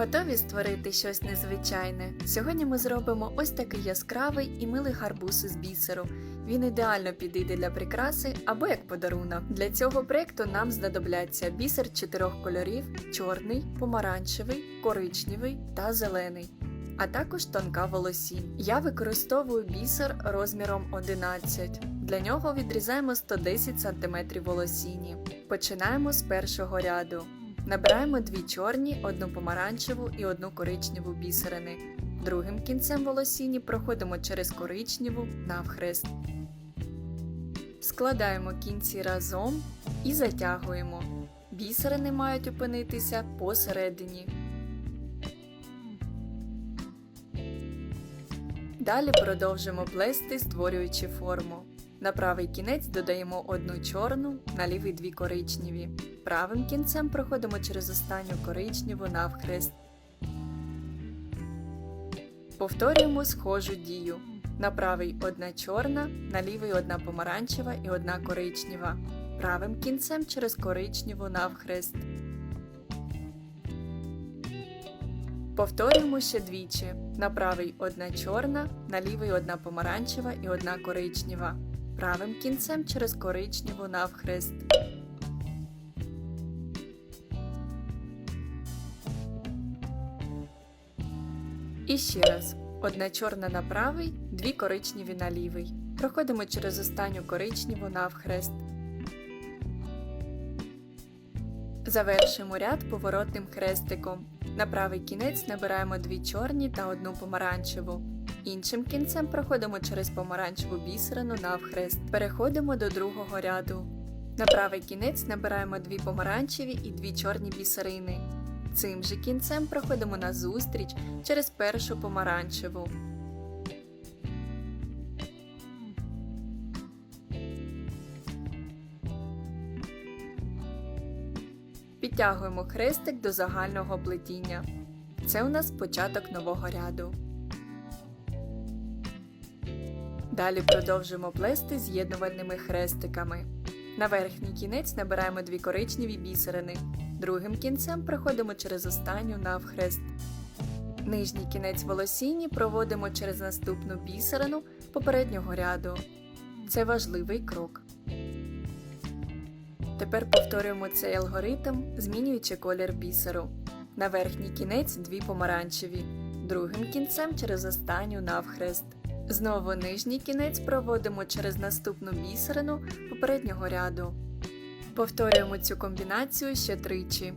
Готові створити щось незвичайне? Сьогодні ми зробимо ось такий яскравий і милий гарбуз із бісеру. Він ідеально підійде для прикраси або як подарунок. Для цього проєкту нам знадобляться бісер чотирьох кольорів: чорний, помаранчевий, коричневий та зелений. А також тонка волосінь. Я використовую бісер розміром 11. Для нього відрізаємо 110 см волосіні. Починаємо з першого ряду. Набираємо дві чорні, одну помаранчеву і одну коричневу бісерини. Другим кінцем волосіні проходимо через коричневу навхрест. Складаємо кінці разом і затягуємо. Бісерини мають опинитися посередині. Далі продовжимо плести, створюючи форму. На правий кінець додаємо одну чорну, на лівий дві коричневі. Правим кінцем проходимо через останню коричневу навхрест. Повторюємо схожу дію. На правий одна чорна, на лівий одна помаранчева і одна коричнева. Правим кінцем через коричневу навхрест. Повторюємо ще двічі. На правий одна чорна, на лівий одна помаранчева і одна коричнева. Правим кінцем через коричневу навхрест. І ще раз. Одна чорна на правий, дві коричневі на лівий. Проходимо через останню коричневу навхрест. Завершимо ряд поворотним хрестиком. На правий кінець набираємо дві чорні та одну помаранчеву. Іншим кінцем проходимо через помаранчеву бісерину навхрест. Переходимо до другого ряду. На правий кінець набираємо дві помаранчеві і дві чорні бісерини. Цим же кінцем проходимо назустріч через першу помаранчеву. Підтягуємо хрестик до загального плетіння. Це у нас початок нового ряду. Далі продовжимо плести з'єднувальними хрестиками. На верхній кінець набираємо дві коричневі бісерини. Другим кінцем проходимо через останню навхрест. Нижній кінець волосінні проводимо через наступну бісерину попереднього ряду. Це важливий крок. Тепер повторюємо цей алгоритм, змінюючи колір бісеру. На верхній кінець дві помаранчеві, другим кінцем через останню навхрест. Знову нижній кінець проводимо через наступну бісерину попереднього ряду. Повторюємо цю комбінацію ще тричі.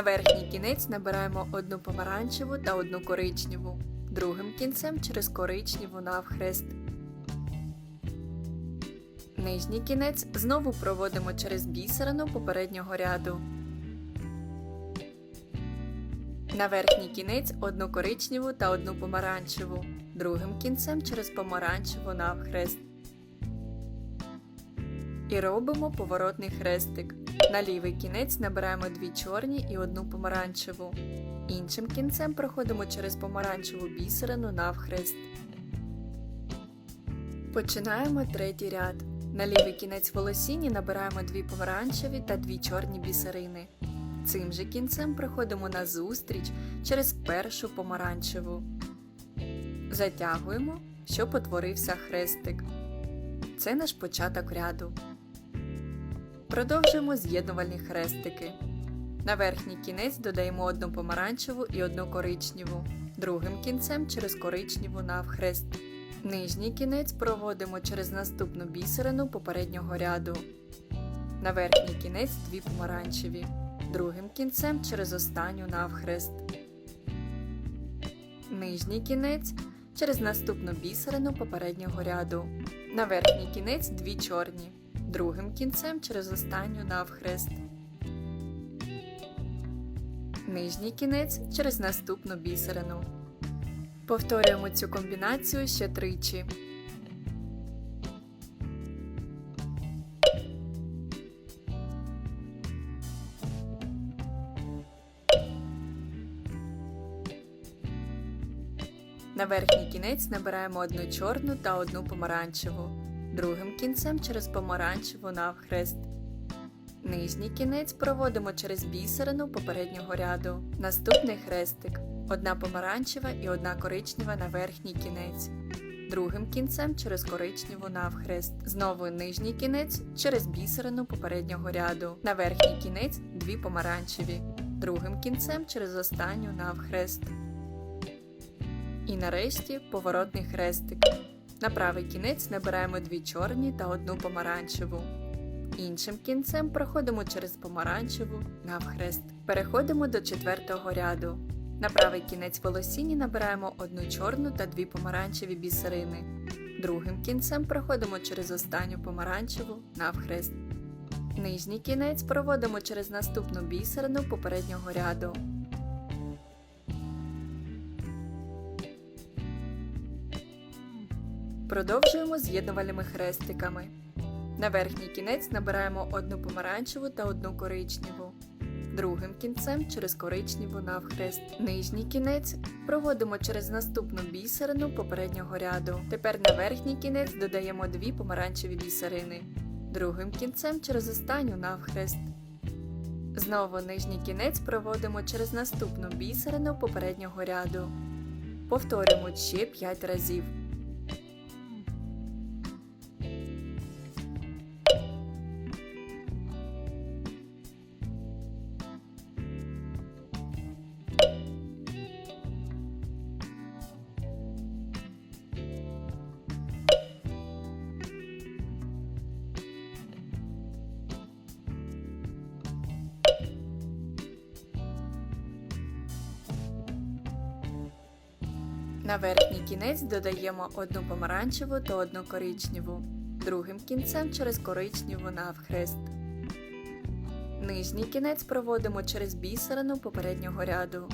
На верхній кінець набираємо одну помаранчеву та одну коричневу, другим кінцем через коричневу навхрест. Нижній кінець знову проводимо через бісерину попереднього ряду. На верхній кінець одну коричневу та одну помаранчеву, другим кінцем через помаранчеву навхрест. І робимо поворотний хрестик. На лівий кінець набираємо дві чорні і одну помаранчеву. Іншим кінцем проходимо через помаранчеву бісерину навхрест. Починаємо третій ряд. На лівий кінець волосіні набираємо дві помаранчеві та дві чорні бісерини. Цим же кінцем проходимо назустріч через першу помаранчеву. Затягуємо, щоб утворився хрестик. Це наш початок ряду. Продовжуємо з'єднувальні хрестики. На верхній кінець додаємо одну помаранчеву і одну коричневу, другим кінцем через коричневу навхрест. Нижній кінець проводимо через наступну бісерину попереднього ряду. На верхній кінець дві помаранчеві, другим кінцем через останню навхрест. Нижній кінець через наступну бісерину попереднього ряду. На верхній кінець дві чорні другим кінцем через останню навхрест. Нижній кінець через наступну бісерину. Повторюємо цю комбінацію ще тричі. На верхній кінець набираємо одну чорну та одну помаранчеву. Другим кінцем через помаранчеву навхрест. Нижній кінець проводимо через бісерину попереднього ряду. Наступний хрестик. Одна помаранчева і одна коричнева на верхній кінець. Другим кінцем через коричневу навхрест. Знову нижній кінець через бісерину попереднього ряду. На верхній кінець дві помаранчеві. Другим кінцем через останню навхрест. І нарешті поворотний хрестик. На правий кінець набираємо дві чорні та одну помаранчеву. Іншим кінцем проходимо через помаранчеву навхрест. Переходимо до четвертого ряду. На правий кінець волосіні набираємо одну чорну та дві помаранчеві бісерини. Другим кінцем проходимо через останню помаранчеву навхрест. Нижній кінець проводимо через наступну бісерину попереднього ряду. Продовжуємо з'єднувальними хрестиками. На верхній кінець набираємо одну помаранчеву та одну коричневу. Другим кінцем через коричневу навхрест. Нижній кінець проводимо через наступну бісерину попереднього ряду. Тепер на верхній кінець додаємо дві помаранчеві бісерини. Другим кінцем через останню навхрест. Знову нижній кінець проводимо через наступну бісерину попереднього ряду. Повторюємо ще 5 разів. На верхній кінець додаємо одну помаранчеву та одну коричневу. Другим кінцем через коричневу навхрест. Нижній кінець проводимо через бісерину попереднього ряду.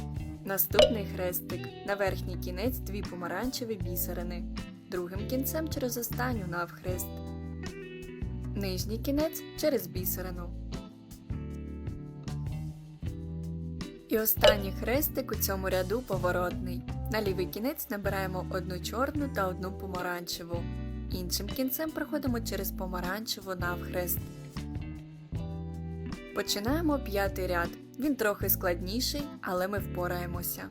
Наступний хрестик. На верхній кінець дві помаранчеві бісерини. Другим кінцем через останню навхрест. Нижній кінець через бісерину. І останній хрестик у цьому ряду поворотний. На лівий кінець набираємо одну чорну та одну помаранчеву. Іншим кінцем проходимо через помаранчеву навхрест. Починаємо п'ятий ряд. Він трохи складніший, але ми впораємося.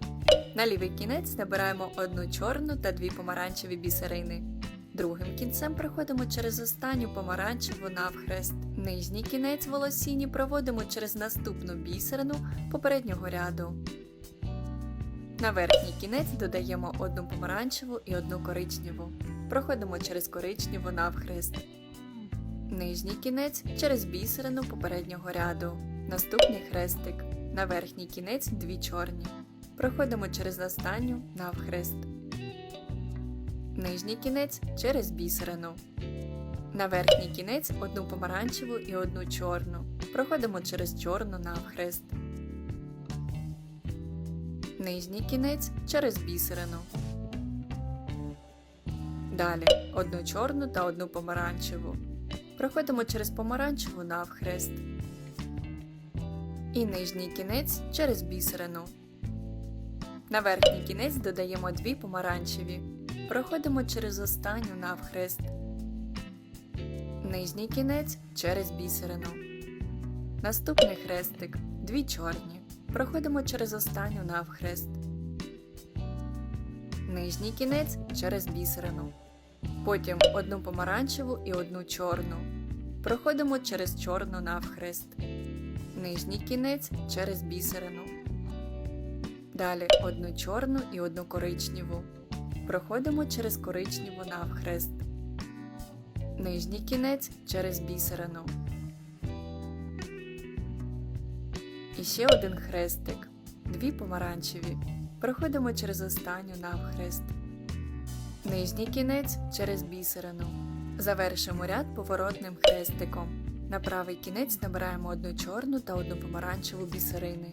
На лівий кінець набираємо одну чорну та дві помаранчеві бісерини. Другим кінцем проходимо через останню помаранчеву навхрест. Нижній кінець волосіні проводимо через наступну бісерину попереднього ряду. На верхній кінець додаємо одну помаранчеву і одну коричневу. Проходимо через коричневу навхрест. Нижній кінець через бісерину попереднього ряду. Наступний хрестик. На верхній кінець дві чорні. Проходимо через останню навхрест. Нижній кінець через бісерину. На верхній кінець одну помаранчеву і одну чорну. Проходимо через чорну навхрест. Нижній кінець через бісерину. Далі одну чорну та одну помаранчеву. Проходимо через помаранчеву навхрест. І нижній кінець через бісерину. На верхній кінець додаємо дві помаранчеві. Проходимо через останню навхрест. Нижній кінець через бісерину. Наступний хрестик дві чорні. Проходимо через останню навхрест. Нижній кінець через бісерину. Потім одну помаранчеву і одну чорну. Проходимо через чорну навхрест. Нижній кінець через бісерину. Далі одну чорну і одну коричневу. Проходимо через коричневу навхрест. Нижній кінець через бісерину. І ще один хрестик. Дві помаранчеві. Проходимо через останню навхрест. Нижній кінець через бісерину. Завершимо ряд поворотним хрестиком. На правий кінець набираємо одну чорну та одну помаранчеву бісерини.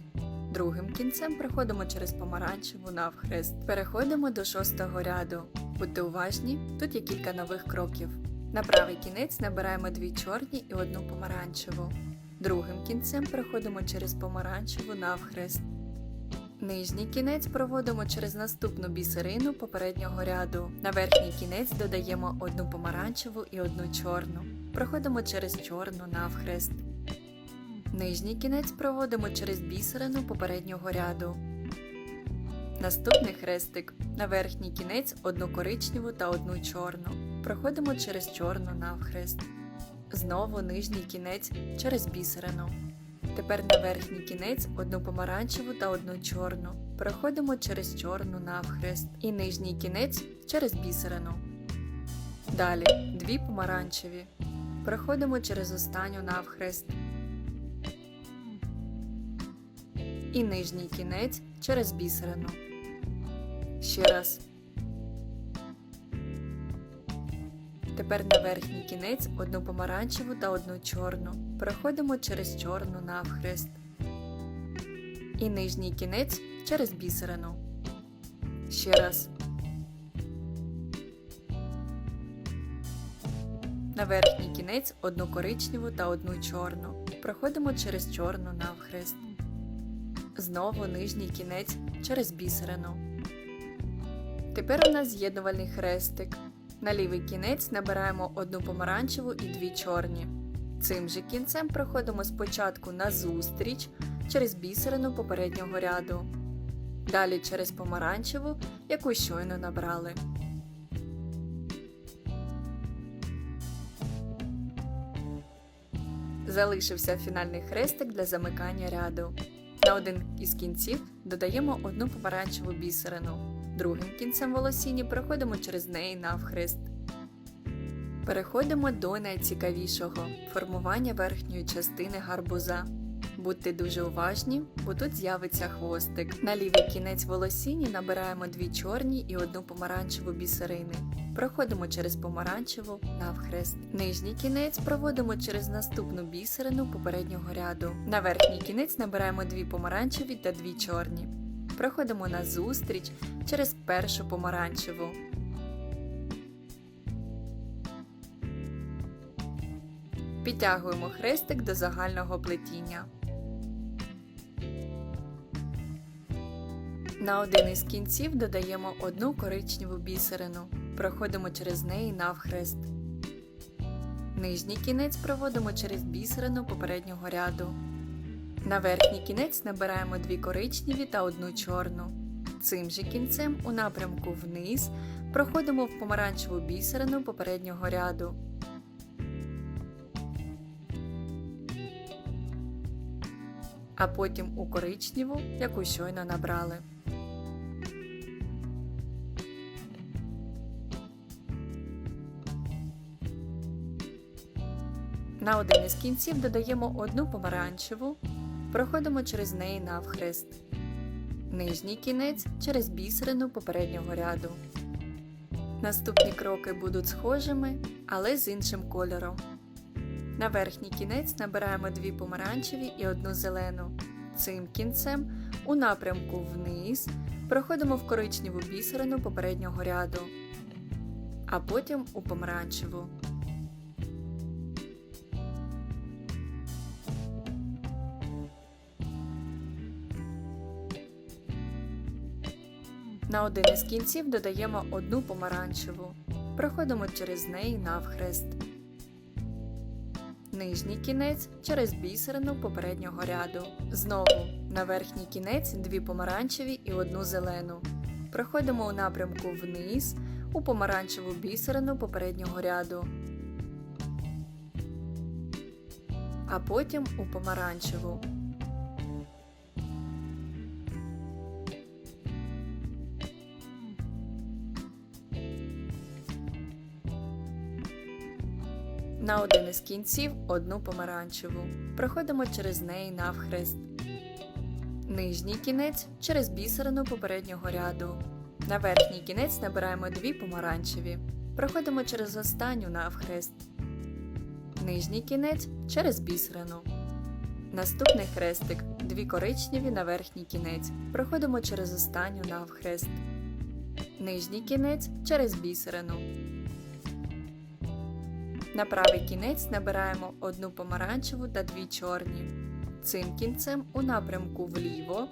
Другим кінцем проходимо через помаранчеву навхрест. Переходимо до шостого ряду. Будьте уважні, тут є кілька нових кроків. На правий кінець набираємо дві чорні і одну помаранчеву. Другим кінцем проходимо через помаранчеву навхрест. Нижній кінець проводимо через наступну бісерину попереднього ряду. На верхній кінець додаємо одну помаранчеву і одну чорну. Проходимо через чорну навхрест. Нижній кінець проводимо через бісерину попереднього ряду. Наступний хрестик. На верхній кінець одну коричневу та одну чорну. Проходимо через чорну навхрест. Знову нижній кінець через бісерину. Тепер на верхній кінець одну помаранчеву та одну чорну. Проходимо через чорну навхрест. І нижній кінець через бісерину. Далі дві помаранчеві. Проходимо через останню навхрест. І нижній кінець через бісерину. Ще раз. Тепер на верхній кінець одну помаранчеву та одну чорну. Проходимо через чорну навхрест. І нижній кінець через бісерину. Ще раз. На верхній кінець одну коричневу та одну чорну. Проходимо через чорну навхрест. Знову нижній кінець через бісерину. Тепер у нас з'єднувальний хрестик. На лівий кінець набираємо одну помаранчеву і дві чорні. Цим же кінцем проходимо спочатку назустріч через бісерину попереднього ряду. Далі через помаранчеву, яку щойно набрали. Залишився фінальний хрестик для замикання ряду. На один із кінців додаємо одну помаранчеву бісерину. Другим кінцем волосіні проходимо через неї навхрест. Переходимо до найцікавішого формування верхньої частини гарбуза. Будьте дуже уважні, бо тут з'явиться хвостик. На лівий кінець волосіні набираємо дві чорні і одну помаранчеву бісерини. Проходимо через помаранчеву навхрест. Нижній кінець проводимо через наступну бісерину попереднього ряду. На верхній кінець набираємо дві помаранчеві та дві чорні. Проходимо назустріч через першу помаранчеву. Підтягуємо хрестик до загального плетіння. На один із кінців додаємо одну коричневу бісерину. Проходимо через неї навхрест. Нижній кінець проводимо через бісерину попереднього ряду. На верхній кінець набираємо дві коричневі та одну чорну. Цим же кінцем у напрямку вниз проходимо в помаранчеву бісерину попереднього ряду. А потім у коричневу, яку щойно набрали. На один із кінців додаємо одну помаранчеву, проходимо через неї навхрест. Нижній кінець через бісерину попереднього ряду. Наступні кроки будуть схожими, але з іншим кольором. На верхній кінець набираємо дві помаранчеві і одну зелену. Цим кінцем у напрямку вниз проходимо в коричневу бісерину попереднього ряду, а потім у помаранчеву. На один із кінців додаємо одну помаранчеву. Проходимо через неї навхрест. Нижній кінець через бісерину попереднього ряду. Знову на верхній кінець дві помаранчеві і одну зелену. Проходимо у напрямку вниз у помаранчеву бісерину попереднього ряду. А потім у помаранчеву. На один із кінців одну помаранчеву. Проходимо через неї навхрест. Нижній кінець через бісерину попереднього ряду. На верхній кінець набираємо дві помаранчеві. Проходимо через останню навхрест. Нижній кінець через бісерину. Наступний хрестик дві коричневі на верхній кінець. Проходимо через останню навхрест. Нижній кінець через бісерину. На правий кінець набираємо одну помаранчеву та дві чорні. Цим кінцем у напрямку вліво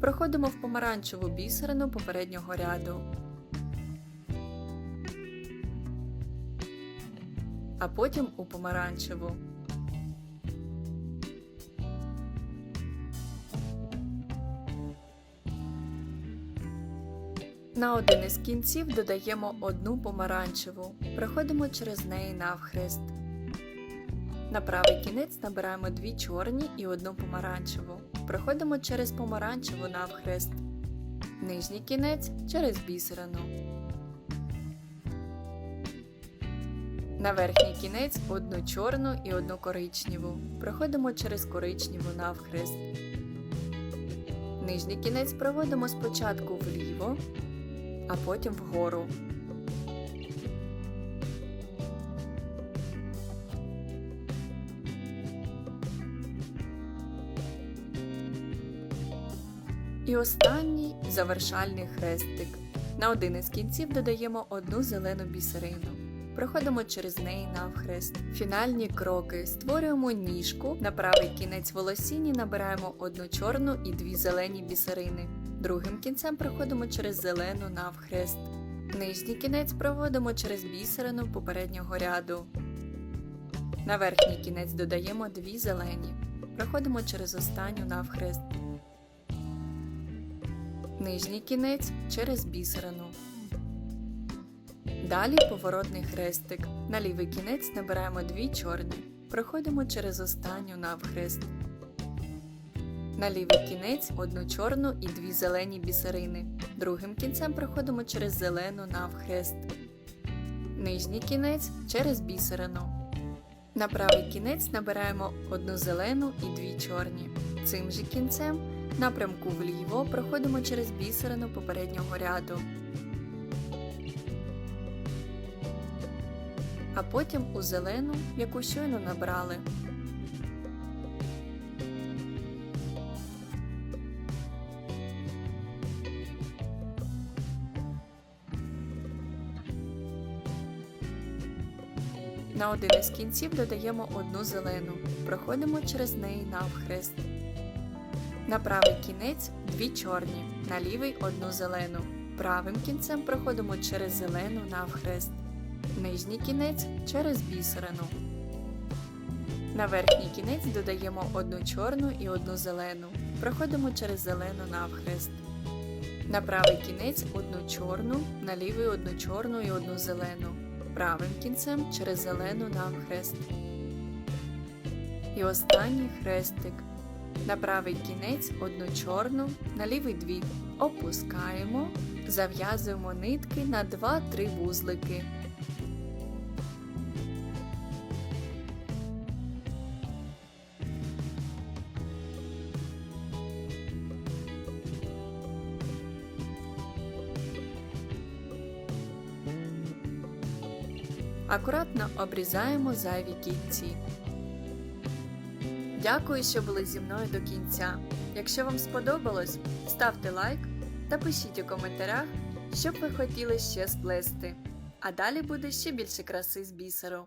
проходимо в помаранчеву бісерину попереднього ряду. А потім у помаранчеву. На один із кінців додаємо одну помаранчеву, проходимо через неї навхрест. На правий кінець набираємо дві чорні і одну помаранчеву. Проходимо через помаранчеву навхрест. Нижній кінець через бісерину. На верхній кінець одну чорну і одну коричневу. Проходимо через коричневу навхрест. Нижній кінець проводимо спочатку вліво, а потім вгору. І останній завершальний хрестик. На один із кінців додаємо одну зелену бісерину. Проходимо через неї навхрест. Фінальні кроки. Створюємо ніжку. На правий кінець волосіні набираємо одну чорну і дві зелені бісерини. Другим кінцем проходимо через зелену навхрест. Нижній кінець проводимо через бісерину попереднього ряду. На верхній кінець додаємо дві зелені. Проходимо через останню навхрест. Нижній кінець через бісерину. Далі поворотний хрестик. На лівий кінець набираємо дві чорні. Проходимо через останню навхрест. На лівий кінець одну чорну і дві зелені бісерини. Другим кінцем проходимо через зелену навхрест. Нижній кінець через бісерину. На правий кінець набираємо одну зелену і дві чорні. Цим же кінцем напрямку вліво проходимо через бісерину попереднього ряду. А потім у зелену, яку щойно набрали. На один із кінців додаємо одну зелену, проходимо через неї навхрест. На правий кінець дві чорні, на лівий одну зелену. Правим кінцем проходимо через зелену навхрест. Нижній кінець через бісерину. На верхній кінець додаємо одну чорну і одну зелену. Проходимо через зелену навхрест. На правий кінець одну чорну, на лівий одну чорну і одну зелену. Правим кінцем через зелену навхрест. І останній хрестик. На правий кінець одну чорну, на лівий дві. Опускаємо, зав'язуємо нитки на 2-3 вузлики. Акуратно обрізаємо зайві кінці. Дякую, що були зі мною до кінця. Якщо вам сподобалось, ставте лайк та пишіть у коментарях, що б ви хотіли ще сплести. А далі буде ще більше краси з бісеру.